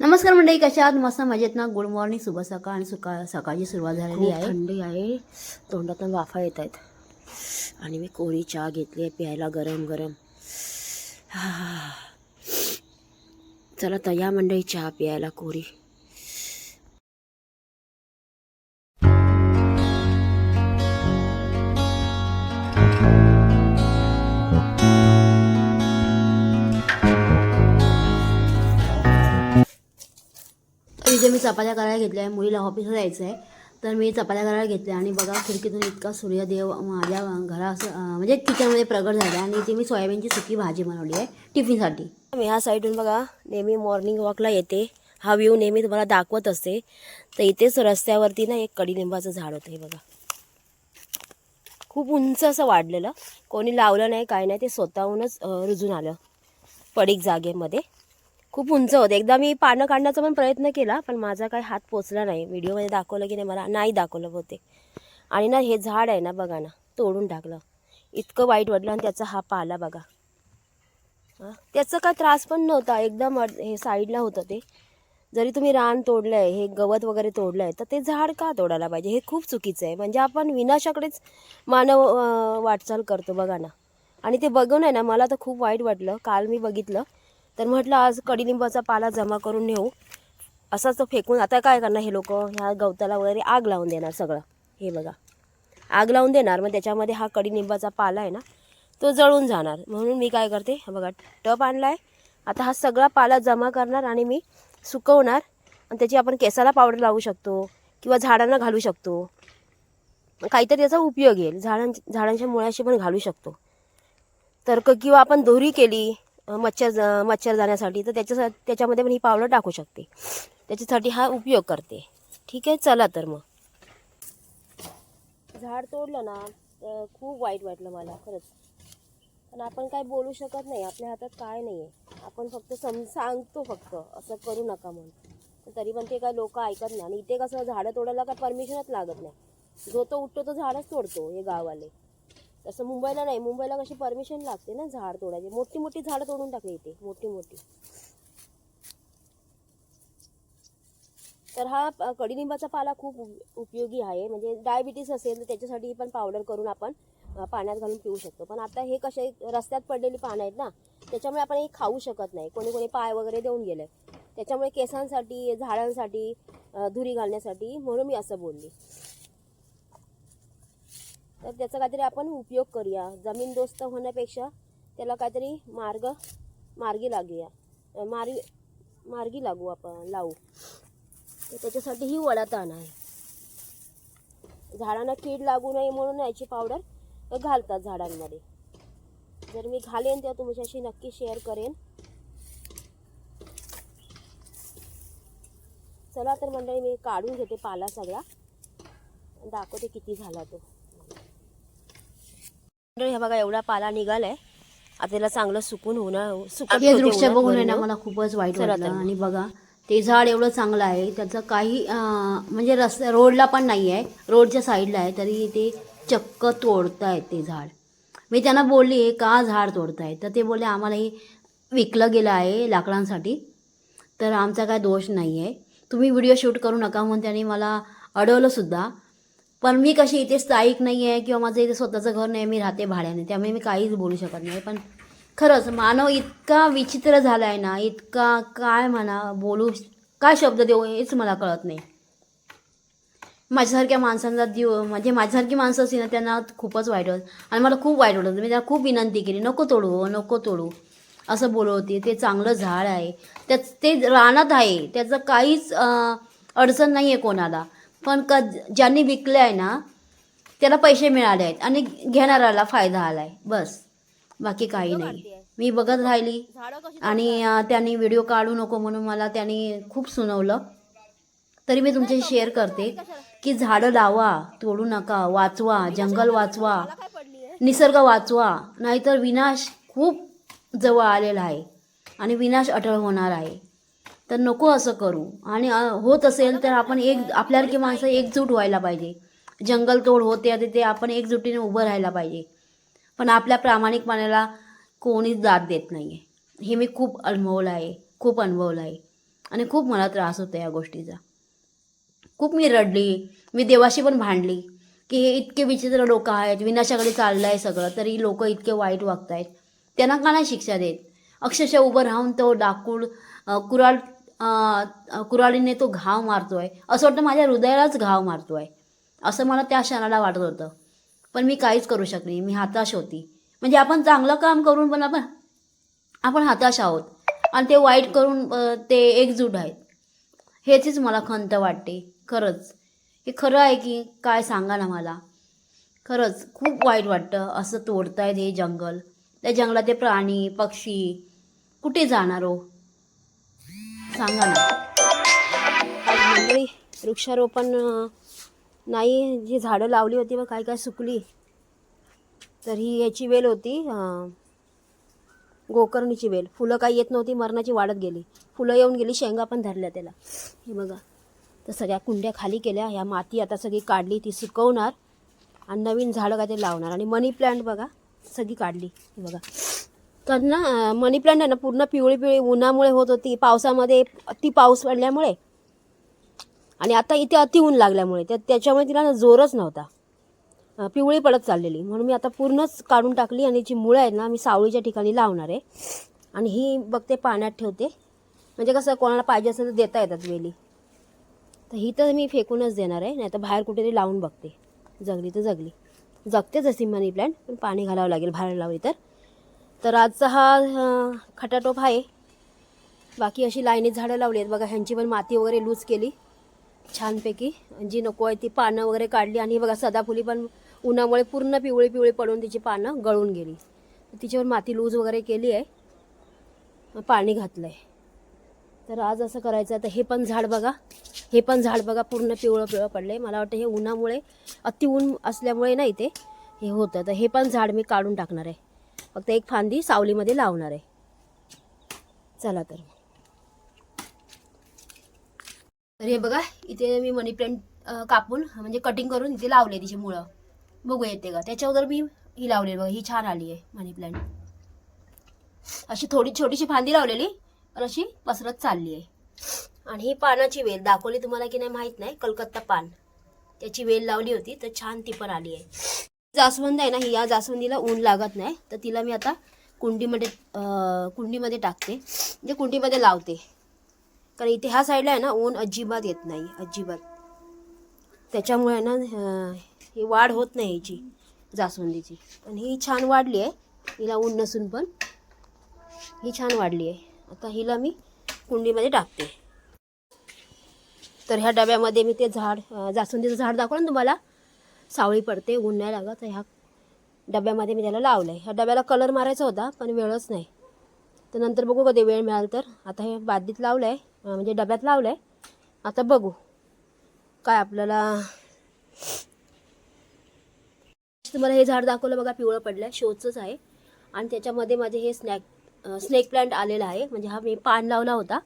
नमस्कार मंडळी कशा आहात? मस्त मजेत ना? गुड मॉर्निंग शुभ सकाळ आणि सकाळ सकाळची सुरुवात झालेली आहे. थंडी आहे. तोंडातून वाफा येत आहेत. आणि मी कोरी चहा घेतली आहे प्यायला गरम गरम. हा. चला तर या मंडळी चहा प्यायला कोरी इथे मी चपात्या करायला घेतल्या आहे. मुलीला ऑफिसला जायचं आहे. तर मी चपात्या करायला घेतल्या आणि बघा खिडकीतून इतका सूर्यदेव माझ्या घरा म्हणजे किचनमध्ये प्रगट झाला आणि इथे मी सोयाबीनची सुकी भाजी बनवली आहे टिफिनसाठी. मी ह्या साईडून बघा नेहमी मॉर्निंग वॉकला येते. हा व्ह्यू नेहमी तुम्हाला दाखवत असते. तर इथेच रस्त्यावरती ना एक कडीलिंबाचं झाड होतं हे बघा. खूप उंच असं वाढलेलं. कोणी लावलं नाही काय नाही ते स्वतःहूनच रुजून आलं. पडीक जागेमध्ये. खूप उंच होते. एकदा मी पानं काढण्याचा पण प्रयत्न केला पण माझा काही हात पोचला नाही. व्हिडिओमध्ये दाखवलं की नाही मला नाही दाखवलं होते आणि ना हे झाड आहे ना बघा ना तोडून टाकलं. इतकं वाईट वाटलं आणि त्याचा हा पाला बघा. हां? त्याचा काय त्रास पण नव्हता. एकदम हे साईडला होतं ते. जरी तुम्ही रान तोडलं आहे हे गवत वगैरे तोडलं आहे तर ते झाड का तोडायला पाहिजे? हे खूप चुकीचं आहे. म्हणजे आपण विनाशाकडेच मानव वाटचाल करतो बघा ना. आणि ते बघून आहे ना मला तर खूप वाईट वाटलं. काल मी बघितलं. तर म्हटलं आज कडीलिंबाचा पाला जमा करून नेऊ. असाच तो फेकून आता काय करणार हे लोक? ह्या गवताला वगैरे आग लावून देणार सगळं. हे बघा. आग लावून देणार मग त्याच्यामध्ये हा कडीलिंबाचा पाला आहे ना तो जळून जाणार. म्हणून मी काय करते बघा टप आणला आहे आता हा सगळा पाला जमा करणार आणि मी सुकवणार. आणि त्याची आपण केसाला पावडर लावू शकतो किंवा झाडांना घालू शकतो. काहीतरी त्याचा उपयोग येईल. झाडां झाडांच्या मुळाशी पण घालू शकतो. तर किंवा आपण दोरी केली मच्छर मच्छर जाण्यासाठी तर त्याच्या त्याच्यामध्ये पण ही पावडर टाकू शकते. त्याच्यासाठी हा उपयोग करते. ठीक आहे? चला तर मग. झाड तोडलं ना तर खूप वाईट वाटलं मला खरंच. पण आपण काय बोलू शकत नाही. आपल्या हातात काय नाही आहे आपण फक्त सम सांगतो फक्त. असं करू नका म्हणून. तरी पण ते काय लोक ऐकत नाही. आणि इथे कसं झाडं तोडायला काय परमिशनच लागत नाही. जो तो उठतो तो झाडच तोडतो हे गाववाले. तसं मुंबईला नाही मुंबईला कशी परमिशन लागते ना झाड तोडायची. मोठी मोठी झाडं तोडून टाकली इथे मोठी मोठी. तर हा कडीलिंबाचा कडुलिंबाचा पाला खूप उपयोगी आहे. म्हणजे डायबिटीस असेल तर त्याच्यासाठी पण पावडर करून आपण पाण्यात घालून पिऊ शकतो. पण आता हे कसे रस्त्यात पडलेली पानं आहेत ना त्याच्यामुळे आपण हे खाऊ शकत नाही. कोणी कोणी पाय वगैरे देऊन गेले. त्याच्यामुळे केसांसाठी झाडांसाठी धुरी घालण्यासाठी म्हणून मी असं बोलली. तर त्याचा काहीतरी आपण उपयोग करूया. जमीन दोस्त होण्यापेक्षा त्याला काहीतरी मार्ग मार्गी लागूया. मार्ग मार्गी मार्गी लागू आपण लावू. तर त्याच्यासाठी ही वडाताण आहे. झाडांना कीड लागू नये म्हणून याची पावडर घालतात झाडांमध्ये. जर मी घालेन तेव्हा तुमच्याशी नक्की शेअर करेन. चला तर मंडळी मी काढून घेते पाला सगळा. दाखवते किती झाला तो. हे बघा एवढा पाला निघालाय. आता त्याला चांगलं सुकून होणार सुकत हे दृश्य बघून आहे ना. मला खूपच वाईट वाटलं. आणि बघा ते झाड एवढं चांगलं आहे त्याचं काही म्हणजे रस्त्या रोडला पण नाही आहे रोडच्या साईडला आहे तरी ते चक्क तोडतायत ते झाड. मी त्यांना बोलली हे का झाड तोडताय तर ते बोलले आम्हाला हे विकलं गेलं आहे लाकडांसाठी. तर आमचा काय दोष नाही आहे तुम्ही व्हिडिओ शूट करू नका म्हणून त्यांनी मला अडवलं सुद्धा. पण मी कशी इथे स्थायिक नाही आहे किंवा माझं इथे स्वतःचं घर नाही मी राहते भाड्याने. त्यामुळे मी काहीच बोलू शकत नाही. पण खरंच मानव इतका विचित्र झाला आहे ना इतका काय म्हणा बोलू काय शब्द देऊ हेच मला कळत नाही. माझ्यासारख्या माणसांना देऊ म्हणजे माझ्यासारखी माणसं असतील ना त्यांना खूपच वाईट होत आणि मला खूप वाईट वाटत. मी त्यांना खूप विनंती केली नको तोडू हो, नको तोडू. असं बोलवते. ते चांगलं झाड आहे. त्याच ते रानात आहे. त्याचं काहीच अडचण नाही आहे कोणाला. पण क ज्यांनी विकले आहे ना त्याला पैसे मिळाले आहेत आणि घेणाऱ्याला फायदा आला आहे बस. बाकी काही नाही. मी बघत राहिली आणि त्यांनी व्हिडिओ काढू नको म्हणून मला त्यांनी खूप सुनवलं. तरी मी तुमच्याशी शेअर करते की झाडं लावा तोडू नका वाचवा जंगल वाचवा निसर्ग वाचवा. नाहीतर विनाश खूप जवळ आलेला आहे आणि विनाश अटळ होणार आहे. तर नको असं करू. आणि होत असेल तर आपण एक आपल्यासारखी माणसं एकजूट व्हायला पाहिजे. जंगल तोड होते आता ते आपण एकजुटीने उभं राहायला पाहिजे. पण आपल्या प्रामाणिकपणाला कोणीच दाद देत नाही आहे हे मी खूप अनुभवलं आहे. खूप अनुभवलं आहे. आणि खूप मला त्रास होतो या गोष्टीचा. खूप मी रडली. मी देवाशी पण भांडली. की हे इतके विचित्र लोक आहेत. विनाशाकडे चाललं आहे सगळं. तरी लोक इतके वाईट वागत आहेत त्यांना का नाही शिक्षा देत? अक्षरशः उभं राहून तो डाकूड कुराड कुऱ्हाडीने तो घाव मारतो आहे असं वाटतं माझ्या हृदयालाच घाव मारतो आहे असं मला त्या क्षणाला वाटत होतं. पण मी काहीच करू शकले मी हताश होती. म्हणजे आपण चांगलं काम करून पण आपण आपण हताश आहोत. आणि ते वाईट करून ते एकजूट आहेत. ह्याचीच मला खंत वाटते. खरंच. हे खरं आहे की काय सांगा ना मला. खरंच खूप वाईट वाटतं असं तोडतायत हे जंगल. त्या जंगलातले प्राणी पक्षी कुठे जाणार हो? सांगा ना. मंडळी वृक्षारोपण नाही जी झाडं लावली होती मग काय काय सुकली तर ही याची वेल होती गोकर्णीची वेल. फुलं काही येत नव्हती मरणाची वाढत गेली. फुलं येऊन गेली शेंगा पण धरल्या त्याला. हे बघा. तर सगळ्या कुंड्या खाली केल्या ह्या माती आता सगळी काढली ती सुकवणार आणि नवीन झाडं काय ते लावणार. आणि मनी प्लांट बघा सगळी काढली. हे बघा. तर ना मनी प्लांट आहे ना पूर्ण पिवळी पिवळी उन्हामुळे होत होती. पावसामध्ये अति पाऊस पडल्यामुळे. आणि आता इथे अति ऊन लागल्यामुळे. त्या त्याच्यामुळे तिला ना जोरच नव्हता. पिवळी पडत चाललेली. म्हणून मी आता पूर्णच काढून टाकली आणि जी मुळं आहेत ना मी सावळीच्या ठिकाणी लावणार आहे. आणि ही बघते पाण्यात ठेवते. म्हणजे कसं कोणाला पाहिजे असेल तर देता येतात वेली. तर ही तर मी फेकूनच देणार आहे. नाही तर बाहेर कुठेतरी लावून बघते. जगली तर जगली. जगते जशी मनी प्लांट पण पाणी घालावं लागेल बाहेर लावली तर. तर आजचा हा खटाटोप आहे. बाकी अशी लाईनीत झाडं लावली आहेत. बघा ह्यांची पण माती वगैरे लूज केली. छानपैकी. जी नको आहे ती पानं वगैरे काढली आणि बघा सदाफुली पण उन्हामुळे पूर्ण पिवळी पिवळी पडून तिची पानं गळून गेली. तिच्यावर माती लूज वगैरे केली आहे. पाणी घातलं आहे तर आज असं करायचं आहे. तर हे पण झाड बघा. हे पण झाड बघा पूर्ण पिवळं पिवळं पडलं आहे मला वाटतं हे उन्हामुळे अति ऊन असल्यामुळे नाही ते. हे होतं. तर हे पण झाड मी काढून टाकणार आहे. फक्त एक फांदी सावलीमध्ये लावणार आहे. चला तर तर हे बघा इथे मी मनी प्लांट कापून म्हणजे कटिंग करून इथे लावले तिची मुळं. बघू येते का? त्याच्यावर मी ही लावले बघा ही छान आली आहे मनी प्लांट अशी थोडी छोटीशी फांदी लावलेली पण अशी पसरत चालली आहे. आणि ही पानाची वेल दाखवली तुम्हाला की नाही माहीत नाही कलकत्ता पान. त्याची वेल लावली होती तर छान ती पण आली आहे. जास्वंद आहे ना ही या जास्वंदीला ऊन लागत नाही. तर तिला मी आता कुंडीमध्ये कुंडीमध्ये टाकते. म्हणजे कुंडीमध्ये लावते. कारण इथे ह्या साईडला आहे ना ऊन अजिबात येत नाही अजिबात. त्याच्यामुळे ना ही वाढ होत नाही हिची जास्वंदीची. पण ही छान वाढली आहे. हिला ऊन नसून पण ही छान वाढली आहे. आता हिला मी कुंडीमध्ये टाकते. तर ह्या डब्यामध्ये मी ते झाड जास्वंदीचं झाड दाखवलं ना तुम्हाला? सावळी पडते ऊन नाही लागत तर ह्या डब्यामध्ये मी त्याला लावलं आहे ह्या डब्याला कलर मारायचा होता पण वेळच नाही. तर नंतर बघू कधी वेळ मिळाल तर. आता हे बादलीत लावलं आहे म्हणजे डब्यात लावलं आहे आता बघू काय आपल्याला तुम्हाला हे झाड दाखवलं बघा पिवळं पडलं आहे शोचंच आहे. आणि त्याच्यामध्ये माझे हे स्नॅक स्नेक प्लांट आलेला आहे. म्हणजे हा मी पान लावला होता.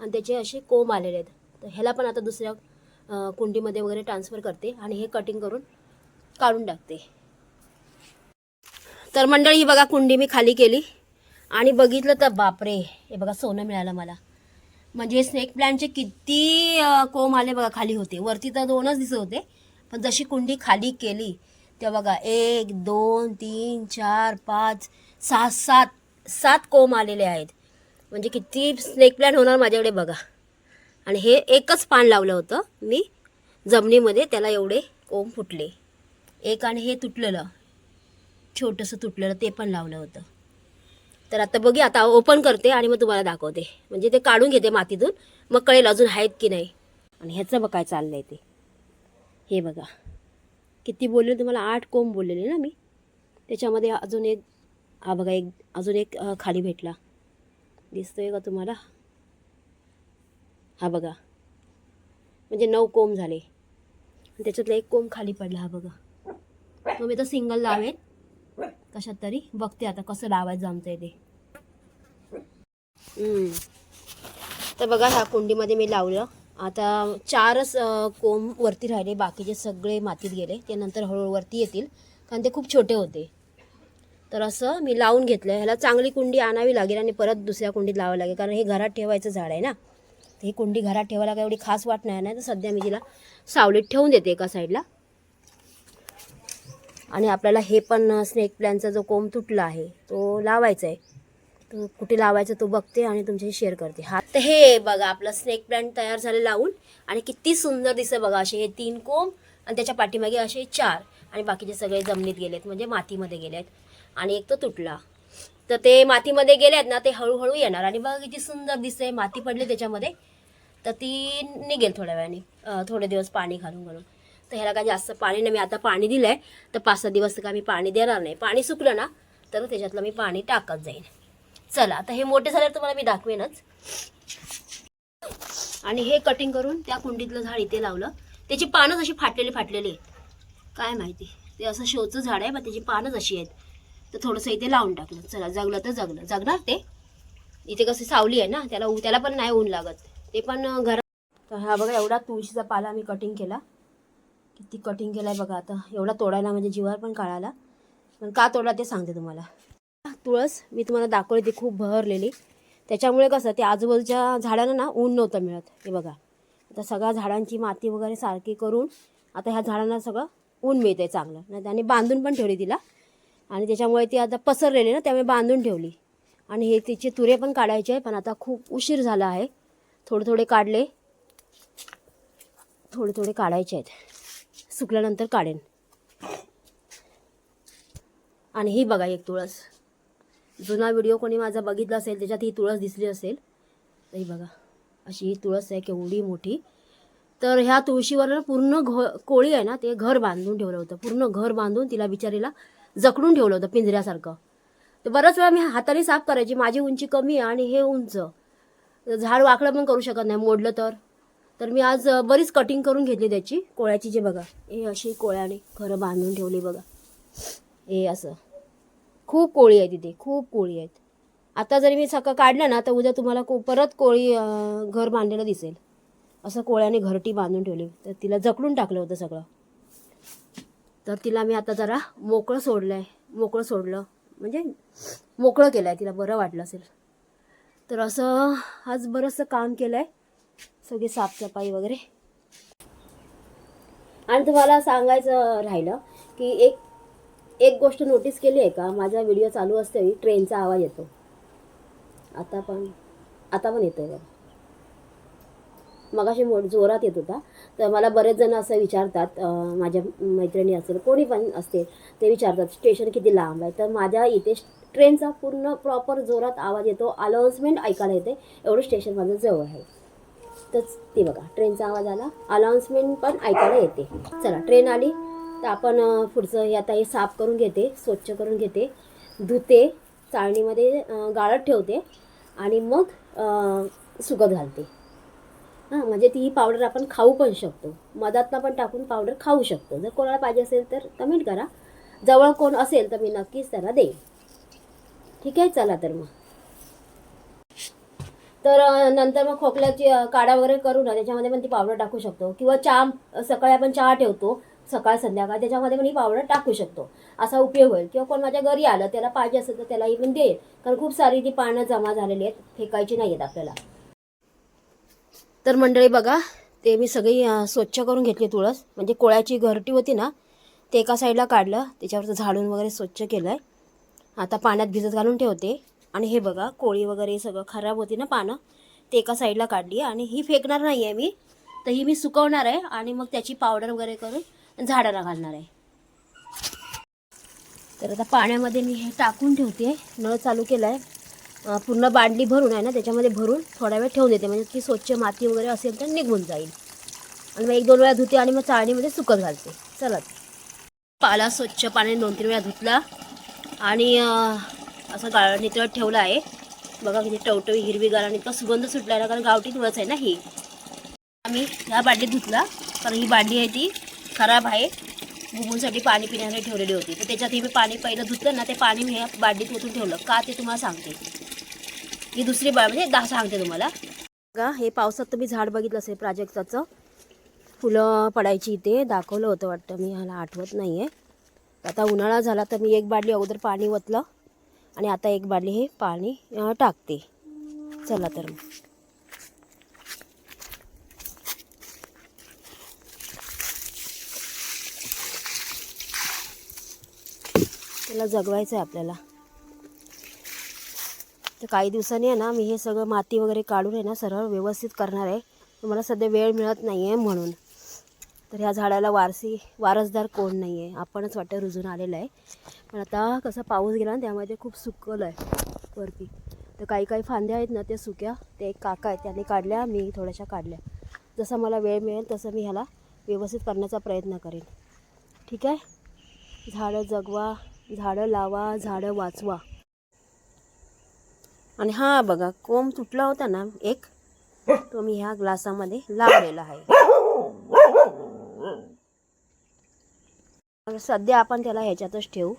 आणि त्याचे असे कोंब आलेले आहेत. तर ह्याला पण आता दुसऱ्या कुंडीमध्ये वगैरे ट्रान्सफर करते आणि हे कटिंग करून काढून टाकते. तर मंडळी ही बघा कुंडी मी खाली केली. आणि बघितलं तर बापरे हे बघा सोनं मिळालं मला. म्हणजे स्नेक प्लॅनचे किती कोंब आले बघा खाली होते. वरती तर दोनच दिसत होते पण जशी कुंडी खाली केली तेव्हा बघा एक दोन तीन चार पाच सहा सात सात कोंब आलेले आहेत. म्हणजे किती स्नेक प्लॅन होणार माझ्याकडे बघा. आणि हे एकच पान लावलं होतं मी. जमिनीमध्ये त्याला एवढे कोंब फुटले. एक आणि हे तुटलेलं. छोटंसं तुटलेलं ते पण लावलं होतं. तर आता बघी आता ओपन करते आणि मग तुम्हाला दाखवते. म्हणजे ते काढून घेते मातीतून. मग कळेल अजून आहेत की नाही. आणि ह्याचं बघ काय आहे ते. हे बघा. किती बोलले तुम्हाला आठ कोंब बोललेले ना मी. त्याच्यामध्ये अजून एक हा बघा एक अजून एक खाली भेटला. दिसतोय का तुम्हाला? हा बघा. म्हणजे नऊ कोंब झाले. त्याच्यातला एक कोंब खाली पडला हा बघा. मग मी तर सिंगल लावेन. कशात तरी. बघते आता कसं लावायचं जमतंय ते तर बघा ह्या कुंडीमध्ये मी लावलं. आता चारच कोंब वरती राहिले. बाकीचे सगळे मातीत गेले. ते नंतर हळूहळू वरती येतील. कारण ते खूप छोटे होते. तर असं मी लावून घेतलं. ह्याला चांगली कुंडी आणावी लागेल आणि परत दुसऱ्या कुंडीत लावावं लागेल. कारण हे घरात ठेवायचं झाड आहे ना. ही कुंडी घरात ठेवायला काय एवढी खास वाट नाही ना तर सध्या मी तिला सावलीत ठेवून देते एका साईडला. आणि आपल्याला हे पण स्नेक प्लॅनचा जो कोंब तुटला आहे तो लावायचा आहे तो कुठे लावायचं तो बघते आणि तुमच्याशी शेअर करते. हा तर हे बघा आपलं स्नेक प्लॅन तयार झाले लावून. आणि किती सुंदर दिसतं बघा असे हे तीन कोंब आणि त्याच्या पाठीमागे असे चार. आणि बाकीचे सगळे जमिनीत गेलेत म्हणजे मातीमध्ये गेलेत. आणि एक तो तुटला. तर ते मातीमध्ये गेलेत ना ते हळूहळू येणार. आणि बघा किती सुंदर दिसते माती पडली त्याच्यामध्ये. तर ती निघेल थोड्या वेळाने. थोडे दिवस पाणी घालून घालून. तर ह्याला काय जास्त पाणी नाही. मी आता पाणी दिलं आहे तर पाच सहा दिवस तर काय मी पाणी देणार नाही. पाणी सुकलं ना तर त्याच्यातलं मी पाणी टाकत जाईन. चला आता हे मोठे झाल्यावर तुम्हाला मी दाखवेनच. आणि हे कटिंग करून त्या कुंडीतलं झाड इथे लावलं. त्याची पानच अशी फाटलेली फाटलेली आहेत. काय माहिती? ते असं शोचं झाड आहे पण त्याची पानच अशी आहेत. तर थोडंसं इथे लावून टाकलं. चला जगलं तर जगलं. जगणार ते? इथे कसं सावली आहे ना त्याला त्याला पण नाही ऊन लागत. ते पण अं, घरात तर हा बघा एवढा तुळशीचा पाला मी कटिंग केला. किती कटिंग केला आहे बघा आता. एवढा तोडायला म्हणजे जीवावर पण काढायला पण का तोडला ते सांगते तुम्हाला. तुळस मी तुम्हाला दाखवली ती खूप बहरलेली. त्याच्यामुळे कसं ते आजूबाजूच्या झाडांना ना ऊन नव्हतं मिळत. हे बघा. आता सगळ्या झाडांची माती वगैरे सारखी करून आता ह्या झाडांना सगळं ऊन मिळतं आहे चांगलं. नाही त्याने बांधून पण ठेवली तिला. आणि त्याच्यामुळे ती आता पसरलेली ना त्यामुळे बांधून ठेवली. आणि हे तिचे तुरे पण काढायचे आहे पण आता खूप उशीर झाला आहे. थोडे थोडे काढले. थोडे थोडे काढायचे आहेत. सुकल्यानंतर काढेन. आणि ही बघा एक तुळस. जुना व्हिडिओ कोणी माझा बघितला असेल त्याच्यात ही तुळस दिसली असेल. तर ही बघा अशी ही तुळस आहे केवढी मोठी. तर ह्या तुळशीवर पूर्ण घ कोळी आहे ना ते घर बांधून ठेवलं होतं. पूर्ण घर बांधून तिला बिचारीला जकडून ठेवलं होतं पिंजऱ्यासारखं. तर बऱ्याच वेळा मी हाताने साफ करायची माझी उंची कमी आहे आणि हे उंच. झाड वाकडं पण करू शकत नाही मोडलं तर. तर मी आज बरीच कटिंग करून घेतली त्याची. कोळ्याची जे बघा हे अशी कोळ्याने घरं बांधून ठेवली बघा. हे असं. खूप कोळी आहे तिथे खूप कोळी आहेत. आता जरी मी सकाळ काढलं ना तर उद्या तुम्हाला को परत कोळी घर बांधलेलं दिसेल. असं कोळ्याने घरटी बांधून ठेवली. तर तिला जकडून टाकलं होतं सगळं. तर तिला मी आता जरा मोकळं सोडलं आहे मोकळं सोडलं. म्हणजे मोकळं केलं आहे तिला बरं वाटलं असेल. तर असं आज बरंचसं काम केलं आहे सगळी साफसफाई वगैरे. आणि तुम्हाला सांगायचं राहिलं की एक एक गोष्ट नोटीस केली आहे का? माझा व्हिडिओ चालू असते ट्रेनचा आवाज येतो. आता पण आता पण येतोय बघा. मगाशी मोठ जोरात येत होता. तर मला बरेच जण असं विचारतात माझ्या मैत्रिणी असेल कोणी पण असते ते विचारतात स्टेशन किती लांब आहे? तर माझ्या इथे ट्रेनचा पूर्ण प्रॉपर जोरात आवाज येतो अनाऊन्समेंट ऐकायला येते एवढं स्टेशन माझं जवळ आहे. तर ते बघा ट्रेनचा आवाज आला अनाऊन्समेंट पण ऐकायला येते. चला ट्रेन आली तर आपण पुढचं हे आता हे साफ करून घेते स्वच्छ करून घेते धुते चाळणीमध्ये गाळत ठेवते आणि मग सुकत घालते. हां म्हणजे ती ही पावडर आपण खाऊ पण शकतो. मधातला पण टाकून पावडर खाऊ शकतो. जर कोणाला पाहिजे असेल तर कमेंट करा. जवळ कोण असेल तर मी नक्कीच त्याला देईन. ठीक आहे? चला तर मग. तर नंतर मग खोकल्याची काढा वगैरे करू ना त्याच्यामध्ये पण ती पावडर टाकू शकतो. किंवा चहा सकाळी आपण चहा ठेवतो. सकाळ संध्याकाळ त्याच्यामध्ये पण ही पावडर टाकू शकतो. असा उपयोग होईल. किंवा कोण माझ्या घरी आलं त्याला पाहिजे असेल तर त्यालाही पण देईल. कारण खूप सारी ती पानं जमा झालेली आहेत. फेकायची नाही आहेत आपल्याला. तर मंडळी बघा ते मी सगळी स्वच्छ करून घेतली तुळस. म्हणजे कोळ्याची घरटी होती ना ते एका साईडला काढलं. त्याच्यावरचं झाडून वगैरे स्वच्छ केलं आहे आता पाण्यात भिजत घालून ठेवते. आणि हे बघा कोळी वगैरे सगळं खराब होती ना पानं ते एका साईडला काढली. आणि ही फेकणार नाही आहे मी. तर ही मी सुकवणार आहे. आणि मग त्याची पावडर वगैरे करून झाडाला घालणार आहे. तर आता पाण्यामध्ये मी हे टाकून ठेवते. नळ चालू केला आहे पूर्ण बांडली भरून आहे ना त्याच्यामध्ये भरून थोडा वेळ ठेवून देते. म्हणजे ती स्वच्छ माती वगैरे असेल तर निघून जाईल. आणि मग एक दोन वेळा धुते आणि मग चाळणीमध्ये सुकत घालते. चला. पाला स्वच्छ पाण्याने दोन तीन वेळा धुतला. आणि असं गाळ नितळत ठेवला आहे. बघा किती टवटवी हिरवीगार आणि इतका सुगंध सुटला आहे ना कारण गावठी तुळस आहे ना ही. आम्ही ह्या बाटलीत धुतला. कारण ही बाटली आहे ती खराब आहे. बुबूंसाठी पाणी पिण्यासाठी ठेवलेली होती. तर त्याच्यात हे मी पाणी पहिलं धुतलं ना ते पाणी मी ह्या बाटलीत ओतून ठेवलं. का ते तुम्हाला सांगते. ही दुसरी बाळ म्हणजे दहा सांगते तुम्हाला. बघा हे पावसात तुम्ही झाड बघितलं असेल प्राजक्ताचं फुलं पडायची इथे. दाखवलं होतं वाटतं मी. ह्याला आठवत नाही आहे आता उन्हाळा झाला तर मी एक बाटली अगोदर पाणी वतलं आणि आता एक बाटली हे पाणी टाकते. चला तर मग. त्याला जगवायचं आहे आपल्याला. तर काही दिवसांनी आहे ना मी हे सगळं माती वगैरे काढून आहे ना सरळ व्यवस्थित करणार आहे. मला सध्या वेळ मिळत नाही आहे म्हणून. तर ह्या झाडाला वारसी वारसदार कोण नाही आहे आपणच वाटतं रुजून आलेलं आहे. पण आता कसा पाऊस गेला ना त्यामध्ये खूप सुकलं आहे वरती. तर काही काही फांद्या आहेत ना त्या सुक्या. ते एक काका आहेत त्याने काढल्या मी थोड्याशा काढल्या. जसा मला वेळ मिळेल तसं मी ह्याला व्यवस्थित करण्याचा प्रयत्न करेन. ठीक आहे? झाडं जगवा झाडं लावा झाडं वाचवा. आणि हा बघा कोंब तुटला होता ना एक तो मी ह्या ग्लासामध्ये लावलेला आहे. सध्या आपण त्याला ह्याच्यातच ठेवू.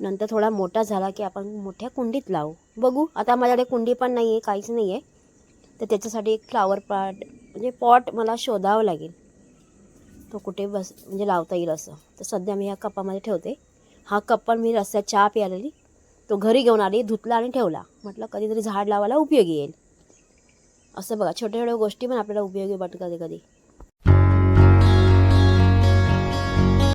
नंतर थोडा मोठा झाला की आपण मोठ्या कुंडीत लावू. बघू आता माझ्याकडे कुंडी पण नाही आहे काहीच नाही आहे तर त्याच्यासाठी एक फ्लावर पॉट म्हणजे पॉट मला शोधावं लागेल. तो कुठे बस म्हणजे लावता येईल असं. तर सध्या मी ह्या कपामध्ये ठेवते. हा कप पण मी रस्त्यात चहा प्यालेली. तो घरी घेऊन आली धुतला आणि ठेवला. म्हटलं कधीतरी झाड लावायला उपयोगी येईल. असं बघा छोट्या छोट्या गोष्टी पण आपल्याला उपयोगी वाटतात कधी कधी